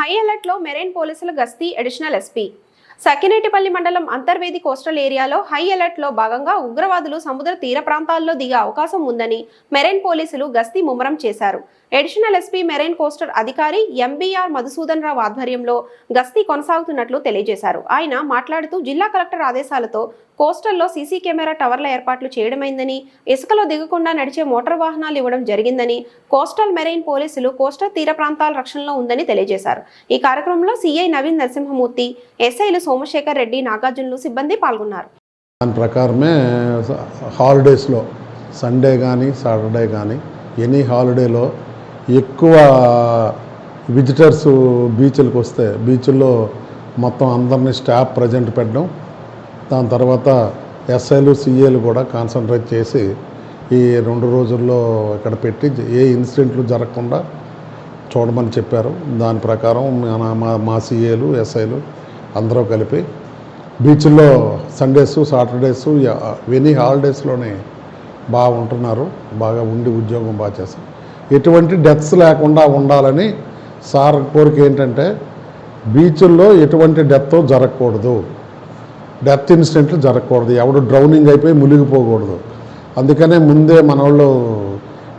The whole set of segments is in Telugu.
హై అలర్ట్లో మెరైన్ పోలీసులు గస్తీ అడిషనల్ ఎస్పీ. సకినేటిపల్లి మండలం అంతర్వేది కోస్టల్ ఏరియాలో హై అలర్ట్లో భాగంగా ఉగ్రవాదులు సముద్ర తీర ప్రాంతాల్లో దిగే అవకాశం ఉందని మెరైన్ పోలీసులు గస్తీ ముమ్మరం చేశారు. అడిషనల్ ఎస్పీ మెరైన్ కోస్టర్ అధికారి ఎంబీఆర్ మధుసూదన్ రావు ఆధ్వర్యంలో గస్తీ కొనసాగుతున్నట్లు తెలియజేశారు. ఆయన మాట్లాడుతూ జిల్లా కలెక్టర్ ఆదేశాలతో కోస్టల్లో సీసీ కెమెరా టవర్ల ఏర్పాట్లు చేయడమైందని ఇసుకలో దిగకుండా నడిచే మోటార్ వాహనాలు ఇవ్వడం జరిగిందని కోస్టల్ మెరైన్ పోలీసులు కోస్టల్ తీర ప్రాంతాల రక్షణలో ఉందని తెలియజేశారు. ఈ కార్యక్రమంలో సిఐ నవీన్ నరసింహమూర్తి ఎస్ఐలు సోమశేఖర్ రెడ్డి నాగార్జునులు సిబ్బంది పాల్గొన్నారు. దాని ప్రకారమే హాలిడేస్లో సండే కానీ సాటర్డే కానీ ఎనీ హాలిడేలో ఎక్కువ విజిటర్స్ బీచ్లకు వస్తే బీచ్ల్లో మొత్తం అందరినీ స్టాఫ్ ప్రజెంట్ పెట్టడం దాని తర్వాత ఎస్ఐలు సిఏలు కూడా కాన్సన్ట్రేట్ చేసి ఈ రెండు రోజుల్లో ఇక్కడ పెట్టి ఏ ఇన్సిడెంట్లు జరగకుండా చూడమని చెప్పారు. దాని ప్రకారం మా మా సిఏలు ఎస్ఐలు అందరూ కలిపి బీచ్ల్లో సండేస్ సాటర్డేస్ ఎనీ హాలిడేస్లోనే బాగా ఉంటున్నారు బాగా ఉండి ఉద్యోగం బాగా చేస్తారు ఎటువంటి డెత్స్ లేకుండా ఉండాలని సార్ కోరిక ఏంటంటే బీచ్ల్లో ఎటువంటి డెత్ జరగకూడదు. డెత్ ఇన్సిడెంట్లు జరగకూడదు. ఎవడు డ్రౌనింగ్ అయిపోయి మునిగిపోకూడదు. అందుకనే ముందే మన వాళ్ళు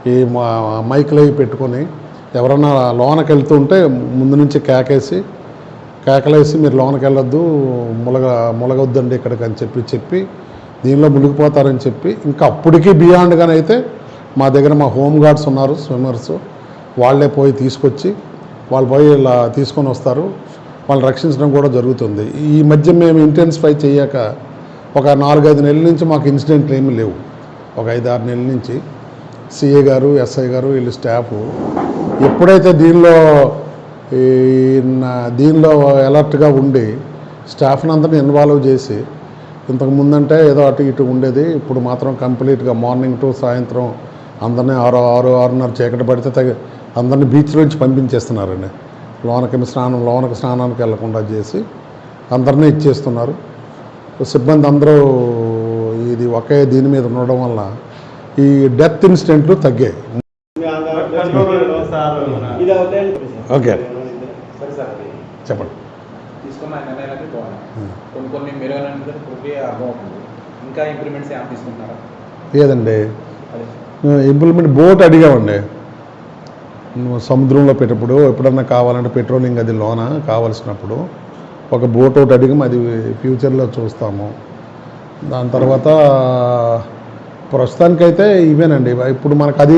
ఈ మా మైకులు అవి పెట్టుకొని ఎవరన్నా లోనకి వెళ్తుంటే ముందు నుంచి కేకేసి కేకలేసి మీరు లోనకి వెళ్ళొద్దు ములగ ములగొద్దండి ఇక్కడికి అని చెప్పి చెప్పి దీనిలో మునిగిపోతారని చెప్పి ఇంకా అప్పటికీ బియాండ్గానైతే మా దగ్గర మా హోమ్ గార్డ్స్ ఉన్నారు స్విమ్మర్స్. వాళ్ళే పోయి తీసుకొచ్చి వాళ్ళు పోయి ఇలా తీసుకొని వస్తారు. వాళ్ళు రక్షించడం కూడా జరుగుతుంది. ఈ మధ్య మేము ఇంటెన్సిఫై చేయక ఒక నాలుగైదు నెలల నుంచి మాకు ఇన్సిడెంట్లు ఏమీ లేవు. ఒక ఐదు ఆరు నెలల నుంచి సిఏ గారు ఎస్ఐ గారు వీళ్ళు స్టాఫ్. ఎప్పుడైతే దీనిలో ఈ దీనిలో అలర్ట్గా ఉండి స్టాఫ్ని అందరిని ఇన్వాల్వ్ చేసి ఇంతకు ముందంటే ఏదో అటు ఇటు ఉండేది ఇప్పుడు మాత్రం కంప్లీట్గా మార్నింగ్ టు సాయంత్రం అందరినీ ఆరు ఆరు ఆరున్నర చీకటి పడితే తగ్గ అందరినీ బీచ్ నుంచి పంపించేస్తున్నారండి. లోనకి స్నానం లోనకి స్నానానికి వెళ్ళకుండా చేసి అందరినీ ఇచ్చేస్తున్నారు. సిబ్బంది అందరూ ఇది ఒకే దీని మీద ఉండడం వల్ల ఈ డెత్ ఇన్సిడెంట్లు తగ్గాయి. ఓకే. చెప్పండి. తీసుకున్న ఇంప్లిమెంట్ బోట్ అడిగామండి. సముద్రంలో పెట్టప్పుడు ఎప్పుడన్నా కావాలంటే పెట్రోలింగ్ అది లోన? కావాల్సినప్పుడు ఒక బోట్ ఒకటి అడిగాం అది ఫ్యూచర్లో చూస్తాము. దాని తర్వాత ప్రస్తుతానికైతే ఇవేనండి. ఇప్పుడు మనకు అది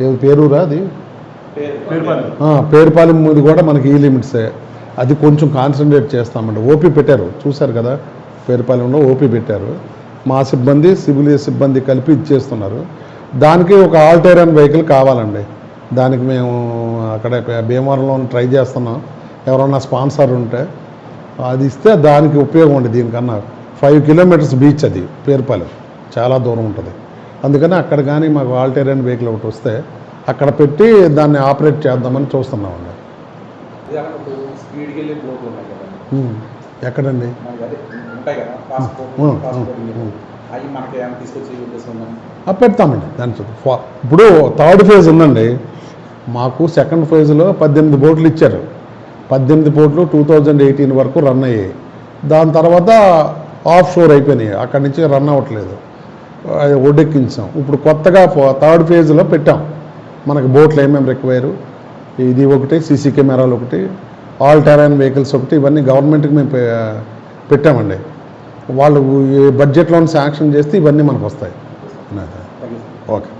ఏ- పేరూరా అది? పేరుపాలెం. ఇది కూడా మనకి ఈ లిమిట్సే. అది కొంచెం కాన్సన్ట్రేట్ చేస్తామండి. ఓపీ పెట్టారు. చూశారు కదా? పేరుపాలెంలో ఓపీ పెట్టారు. మా సిబ్బంది సివిల్ సిబ్బంది కలిపి ఇచ్చేస్తున్నారు. దానికి ఒక ఆల్టైరన్ వెహికల్ కావాలండి. దానికి మేము అక్కడ భీమవరంలో ట్రై చేస్తున్నాం. ఎవరన్నా స్పాన్సర్ ఉంటే అది ఇస్తే దానికి ఉపయోగం ఉంది దీనికన్నా. ఫైవ్ కిలోమీటర్స్ బీచ్ అది పేరుపాలెం. చాలా దూరం ఉంటుంది. అందుకని అక్కడ కానీ మాకు ఆల్టైరన్ వెహికల్ ఒకటి వస్తే అక్కడ పెట్టి దాన్ని ఆపరేట్ చేద్దామని చూస్తున్నామండి. ఎక్కడండి? ఉంటాయి కదా పాస్పోర్ట్ పెడతామండి దాని ఇప్పుడు థర్డ్ ఫేజ్ ఉందండి. మాకు సెకండ్ ఫేజ్లో పద్దెనిమిది బోట్లు ఇచ్చారు. పద్దెనిమిది బోట్లు టూ థౌజండ్ ఎయిటీన్ వరకు రన్ అయ్యాయి. దాని తర్వాత ఆఫ్ షోర్ అయిపోయినాయి. అక్కడి నుంచి రన్ అవ్వట్లేదు. అది ఒడ్డెక్కించాం. ఇప్పుడు కొత్తగా థర్డ్ ఫేజ్లో పెట్టాం. మనకి బోట్లు ఏమేమి రిక్వైరు ఇది ఒకటి సీసీ కెమెరాలు ఒకటి ఆల్ టెరైన్ వెహికల్స్ ఒకటి ఇవన్నీ గవర్నమెంట్కి మేము పెట్టామండి. వాళ్ళు ఈ బడ్జెట్లో శాంక్షన్ చేస్తే ఇవన్నీ మనకు వస్తాయి. ఓకే